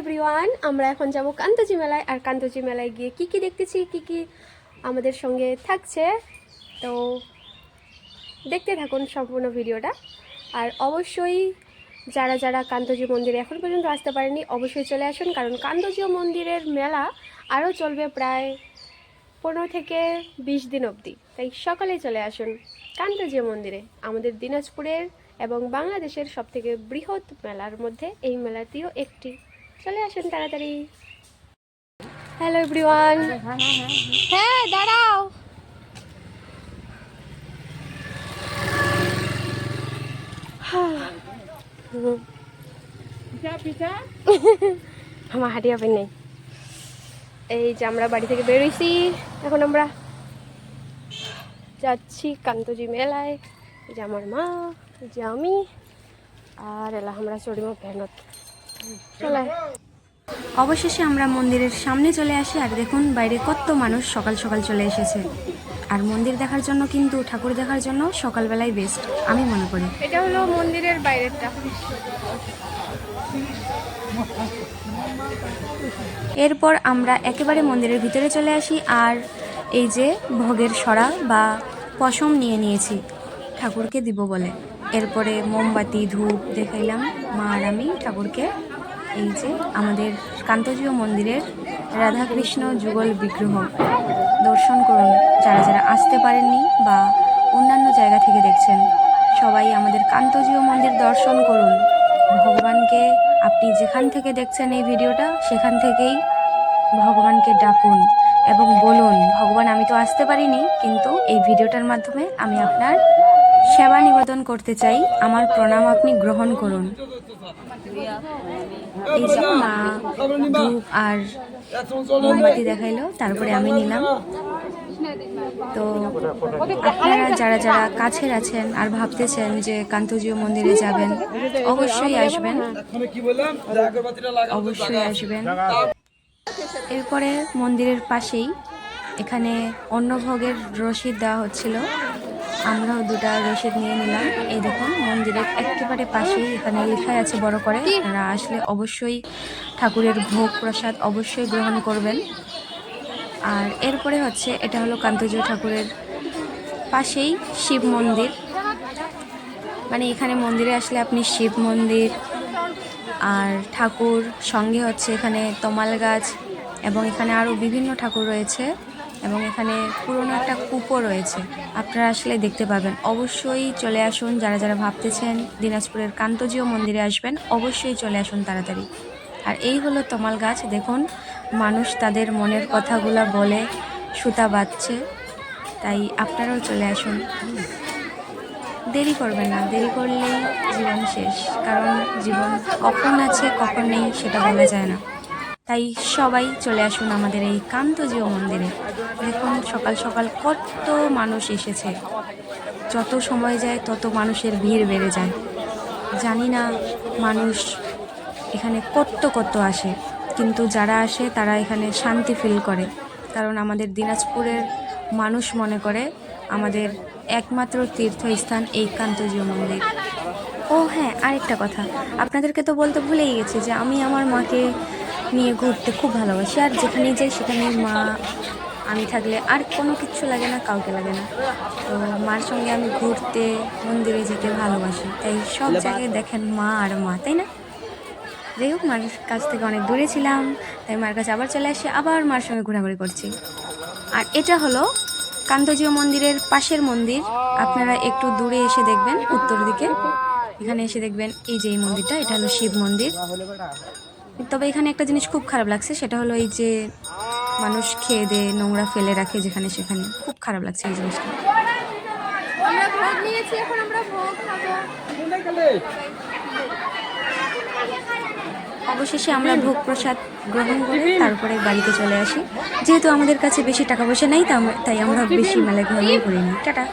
Everyone আমরা এখন যাব কান্তজি মেলায়। আর কান্তজি মেলায় গিয়ে কি কি দেখতেছি, কি কি আমাদের সঙ্গে থাকছে। তো দেখতে থাকুন সম্পূর্ণ ভিডিওটা। আর অবশ্যই যারা যারা কান্তজি মন্দিরে এখন পর্যন্ত আসতে পারেনি, অবশ্যই চলে আসুন, কারণ কান্তজি মন্দিরের মেলা আরও চলবে প্রায় পনেরো থেকে বিশ দিন অবধি। তাই সকালে চলে আসুন কান্তজি মন্দিরে। আমাদের দিনাজপুরের এবং বাংলাদেশের সবথেকে বৃহৎ মেলার মধ্যে এই মেলাটিও একটি। চলে আসুন তাড়াতাড়ি। হ্যালো এভরিওয়ান হ্যাঁ দাঁড়াও। আমার হাঁটি হবে নেই। এই যে আমরা বাড়ি থেকে বেরোইছি এখন আমরা যাচ্ছি কান্তজি মেলায়। যে আমার মা যে আমি, আর এলা আমরা চড়িমা ভ্যানত। চলে। অবশেষে আমরা মন্দিরের সামনে চলে আসি আর দেখুন বাইরে কত মানুষ সকাল সকাল চলে এসেছে। আর মন্দির দেখার জন্য কিন্তু ঠাকুর দেখার জন্য সকালবেলায় বেস্ট আমি মনে করি। এটা হলো মন্দিরের বাইরেরটা। এরপর আমরা একেবারে মন্দিরের ভিতরে চলে আসি আর এই যে ভোগের সরা বা পশম নিয়ে নিয়েছি ঠাকুরকে দিব বলে। এরপরে মোমবাতি ধূপ দেখাইলাম। মা আর আমি ঠাকুরকে এই যে আমাদের কান্তজীয় মন্দিরের রাধাকৃষ্ণ যুগল বিগ্রহ। দর্শন করুন, যারা যারা আসতে পারেননি বা অন্যান্য জায়গা থেকে দেখছেন, সবাই আমাদের কান্তজীয় মন্দির দর্শন করুন। ভগবানকে আপনি যেখান থেকে দেখছেন এই ভিডিওটা, সেখান থেকেই ভগবানকে ডাকুন এবং বলুন, ভগবান, আমি তো আসতে পারিনি, কিন্তু এই ভিডিওটার মাধ্যমে আমি আপনার সেবা নিবেদন করতে চাই। আমার প্রণাম আপনি গ্রহণ করুন। এই মা ধূপ আর মোমবাতি দেখাইলো, তারপরে আমি নিলাম। তো আপনারা যারা যারা কাছের আছেন আর ভাবতেছেন যে কান্তজীয় মন্দিরে যাবেন, অবশ্যই আসবেন। অবশ্যই আসবেন। এরপরে মন্দিরের পাশেই এখানে অন্নভোগের রসিদ দেওয়া হচ্ছিল। আমরাও দুটা রসিদ নিয়ে নিলাম। এই দেখুন, মন্দিরের একেবারে পাশেই এখানে লেখাই আছে বড় করে। আপনারা আসলে অবশ্যই ঠাকুরের ভোগ প্রসাদ অবশ্যই গ্রহণ করবেন। আর এরপরে হচ্ছে, এটা হলো কান্তজীয় ঠাকুরের পাশেই শিব মন্দির। মানে এখানে মন্দিরে আসলে আপনি শিব মন্দির আর ঠাকুর, সঙ্গে হচ্ছে এখানে তমাল গাছ এবং এখানে আরও বিভিন্ন ঠাকুর রয়েছে। এবং এখানে পুরনো একটা কূপও রয়েছে। আপনারা আসলে দেখতে পাবেন। অবশ্যই চলে আসুন যারা যারা ভাবতেছেন দিনাজপুরের কান্তজীয় মন্দিরে আসবেন, অবশ্যই চলে আসুন তাড়াতাড়ি। আর এই হলো তমাল গাছ। দেখুন, মানুষ তাদের মনের কথাগুলো বলে, সুতা বাঁধছে। তাই আপনারাও চলে আসুন। দেরি করবেন না। দেরি করলেই জীবন শেষ। কারণ জীবন কখন আছে, কখন নেই, সেটা বলা যায় না। তাই সবাই চলে আসুন আমাদের এই কান্তজীয় মন্দিরে। দেখুন, সকাল সকাল কত মানুষ এসেছে। যত সময় যায়, তত মানুষের ভিড় বেড়ে যায়। জানি না মানুষ এখানে কত কত আসে, কিন্তু যারা আসে তারা এখানে শান্তি ফিল করে। কারণ আমাদের দিনাজপুরের মানুষ মনে করে আমাদের একমাত্র তীর্থস্থান এই কান্তজীয় মন্দির। ও হ্যাঁ আরেকটা কথা। আপনাদেরকে তো বলতে ভুলেই গেছি যে আমি আমার মাকে নিয়ে ঘুরতে খুব ভালোবাসি। আর যেখানেই যাই সেখানে মা আমি থাকলে আর কোনো কিছু লাগে না কাউকে লাগে না। তো মার সঙ্গে আমি ঘুরতে মন্দিরে যেতে ভালোবাসি। তাই সব জায়গায় দেখেন মা আর মা তাই না? যাই হোক মার কাছ থেকে অনেক দূরে ছিলাম তাই মার কাছে আবার চলে আসি আবার মার সঙ্গে ঘোরাঘুরি করছি। আর এটা হলো কান্তজীয় মন্দিরের পাশের মন্দির। আপনারা একটু দূরে এসে দেখবেন উত্তর দিকে। এখানে এসে দেখবেন এই যে এই মন্দিরটা এটা হলো শিব মন্দির। তবে এখানে একটা জিনিস খুব খারাপ লাগছে সেটা হলো এই যে মানুষ খেয়ে দিয়ে নোংরা ফেলে রাখে যেখানে সেখানে। খুব খারাপ লাগছে এই জিনিসটা। আমরা ভোগ নিয়েছি এখন আমরা ভোগ অবশেষে আমরা ভোগ প্রসাদ গ্রহণ করে তারপরে বাড়িতে চলে আসি। যেহেতু আমাদের কাছে বেশি টাকা পয়সা নেই তাই আমরা বেশি মেলা ঘোরাঘুরি করিনি। টাটা।